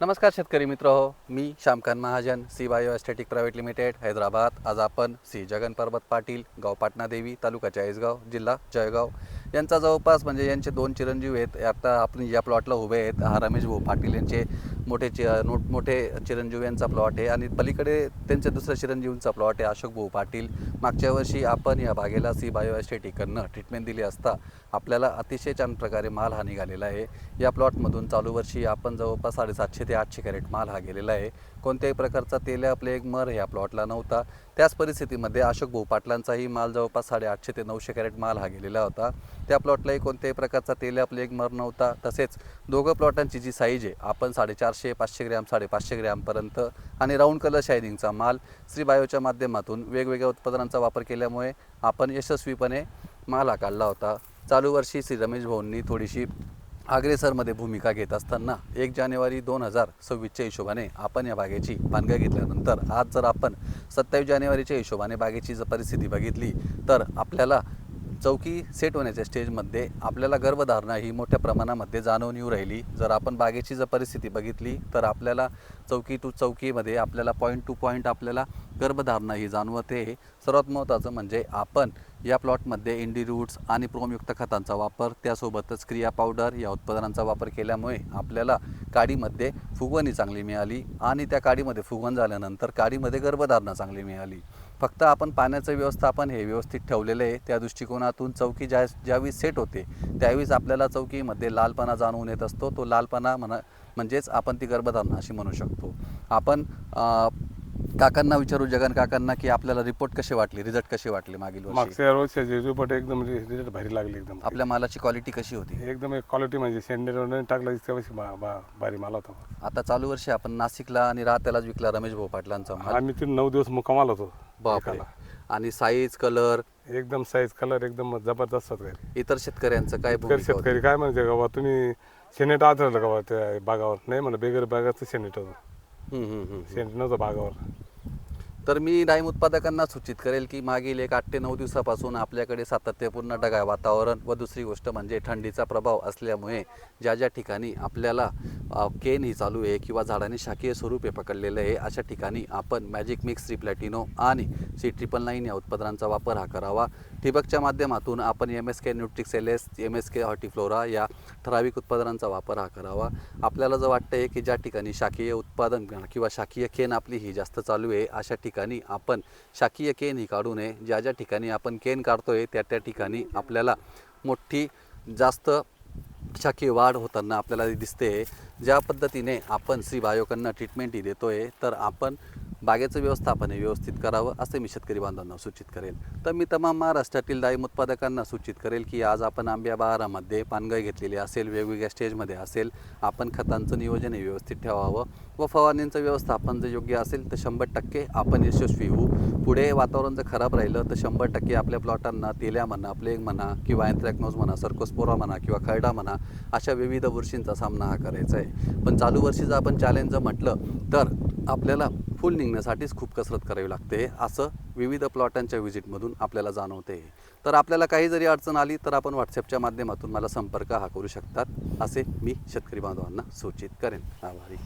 नमस्कार शेतकरी मित्र हो मी Shyamkant Mahajan C bio aesthetic private limited Hyderabad. आज आपण श्री जगन पर्वत पाटील गाव पाटणा देवी तालुका चाळीसगाव जिल्हा जळगाव यांचा जवळपास म्हणजे यांचे दोन चिरंजीव आहेत. आता आपण या प्लॉटला उभे आहेत. हा रमेश भाऊ पाटील यांचे मोठे चि नोट मोठे चिरंजीव यांचा प्लॉट आहे. आणि पलीकडे त्यांच्या दुसऱ्या चिरंजीवांचा प्लॉट आहे अशोक भाऊ पाटील. मागच्या वर्षी आपण या बागेला सी बायोएस्टेटिकडनं ट्रीटमेंट दिली असता आपल्याला अतिशय छान प्रकारे माल हा निघालेला आहे. या प्लॉटमधून चालू वर्षी आपण जवळपास साडेसातशे ते आठशे कॅरेट माल हा गेलेला आहे. कोणत्याही प्रकारचा तेल आपले एक मर या प्लॉटला नव्हता. त्याच परिस्थितीमध्ये अशोक भाऊ पाटलांचाही माल जवळपास साडेआठशे ते नऊशे कॅरेट माल हा गेलेला होता. त्या प्लॉटलाही कोणत्याही प्रकारचा तेल आपले एक मर नव्हता. तसेच दोघं प्लॉटांची जी साईज आहे आपण साडेचार चारशे पाचशे ग्रॅम साडेपाचशे ग्रॅमपर्यंत आणि राऊंड कलर शायनिंगचा माल श्री बायोच्या माध्यमातून वेगवेगळ्या उत्पादनांचा वापर केल्यामुळे आपण यशस्वीपणे माल हा काढला होता. चालू वर्षी श्री रमेश भाऊंनी थोडीशी अग्रेसरमध्ये भूमिका घेत असताना एक जानेवारी दोन हजार सव्वीसच्या हिशोबाने आपण या बागेची बांधगा घेतल्यानंतर आज जर आपण सत्तावीस जानेवारीच्या हिशोबाने बागेची जर परिस्थिती बघितली तर आपल्याला चौकी सेट होण्याच्या स्टेजमध्ये आपल्याला गर्भधारणा ही मोठ्या प्रमाणामध्ये जाणवून येऊ राहिली. जर आपण बागेची जर परिस्थिती बघितली तर आपल्याला चौकी टू चौकीमध्ये आपल्याला पॉईंट टू पॉईंट आपल्याला गर्भधारणा ही जाणवते. सर्वात महत्त्वाचं म्हणजे आपण या प्लॉटमध्ये इंडी रूट्स आणि प्रोमयुक्त खतांचा वापर त्यासोबतच क्रिया पावडर या उत्पादनांचा वापर केल्यामुळे आपल्याला काडीमध्ये फुगवणी चांगली मिळाली आणि त्या काडीमध्ये फुगवण झाल्यानंतर काडीमध्ये गर्भधारणा चांगली मिळाली. फक्त आपण पाण्याचं व्यवस्थापन हे व्यवस्थित ठेवलेलं आहे. त्या दृष्टिकोनातून चौकी ज्या ज्यावेळी सेट होते त्यावेळीच आपल्याला चौकीमध्ये लालपणा जाणवून येत असतो. तो लालपणा म्हणा म्हणजेच आपण ती गर्भधारणा अशी म्हणू शकतो. आपण काकांना विचारू जगन काकांना की आपल्याला रिपोर्ट कसे वाटले रिझल्ट कसे वाटले मागील वर्षी? मागच्या वर्षाचे रिपोर्ट एकदम रिझल्ट भारी लागले एकदम. आपल्या मालाची क्वालिटी कशी होती? एकदम क्वालिटी म्हणजे शेंडेर टाकला इतक्या वर्षी बा- बा- भारी माल होता. आता चालू वर्षी आपण नाशिकला आणि राहत्यालाच विकला रमेश भाऊ पाटलांचा माल. आम्ही तिथे नऊ दिवस मुक्कामाल होतो बापरे. एकाला. आणि साईज कलर एकदम साईज कलर एकदम जबरदस्त होता घरी. इतर शेतकऱ्यांचं काय शेतकरी भूमिका होती? शेतकरी काय म्हणजे गावा तुम्ही शेनेट आढळलं गावा त्या बागावर? नाही म्हणलं बेगर बागाचं शेनेट होतं. हम्म, हम्म, हम्म. शेनेट नव्हतं बागावर. तर मी डाईम उत्पादकांना सूचित करेल की मागील एक आठ ते नऊ दिवसापासून आपल्याकडे सातत्यपूर्ण ढगाळ वातावरण व दुसरी गोष्ट म्हणजे थंडीचा प्रभाव असल्यामुळे ज्या ज्या ठिकाणी आपल्याला केन ही चालू आहे किंवा झाडाने शाकीय स्वरूपे पकडलेलं आहे अशा ठिकाणी आपण मॅजिक मिक्स थ्री प्लॅटिनो आणि सी ट्रिपल नाईन या उत्पादनांचा वापर हा करावा. ठिबकच्या माध्यमातून आपण M S K Nutrix L S M S K Hortiflora या ठराविक उत्पादनांचा वापर हा करावा. आपल्याला जर वाटतं आहे की ज्या ठिकाणी शाकीय उत्पादन किंवा शाकीय केन आपली ही जास्त चालू आहे अशा ठिकाणी ठिकाणी आपण शाकीय केन ही काढू नये. ज्या ज्या ठिकाणी आपण केन काढतोय त्या त्या ठिकाणी आपल्याला मोठी जास्त शाकीय वाढ होताना आपल्याला दिसते. ज्या पद्धतीने आपण सी बायोकांना ट्रीटमेंट ही देतोय तर आपण बागेचं व्यवस्थापन हे व्यवस्थित करावं असे मी शेतकरी बांधवांना सूचित करेल. तर मी तमाम महाराष्ट्रातील डाळिंब उत्पादकांना सूचित करेल की आज आपण आंब्या बहारामध्ये पानगळ घेतलेली असेल वेगवेगळ्या स्टेजमध्ये असेल आपण खतांचं नियोजन हे व्यवस्थित ठेवावं व फवारणींचं व्यवस्थापन जर योग्य असेल तर शंभर टक्के आपण यशस्वी होऊ. पुढे वातावरण जर खराब राहिलं तर शंभर टक्के आपल्या प्लॉटांना तेल्या म्हणा प्लेग म्हणा किंवा अँथ्रॅक्नोज म्हणा सर्कोस्पोरा म्हणा किंवा खरडा म्हणा अशा विविध बुरशींचा सामना हा करायचा आहे. पण चालू वर्षी जर आपण चॅलेंज जर म्हटलं तर आपल्याला फुल निघण्यासाठीच खूप कसरत करावी लागते असं विविध प्लॉटांच्या व्हिजिटमधून आपल्याला जाणवते. तर आपल्याला काही जरी अडचण आली तर आपण व्हॉट्सअपच्या माध्यमातून मला संपर्क हा करू शकतात असे मी शेतकरी बांधवांना सूचित करेन. आभारी.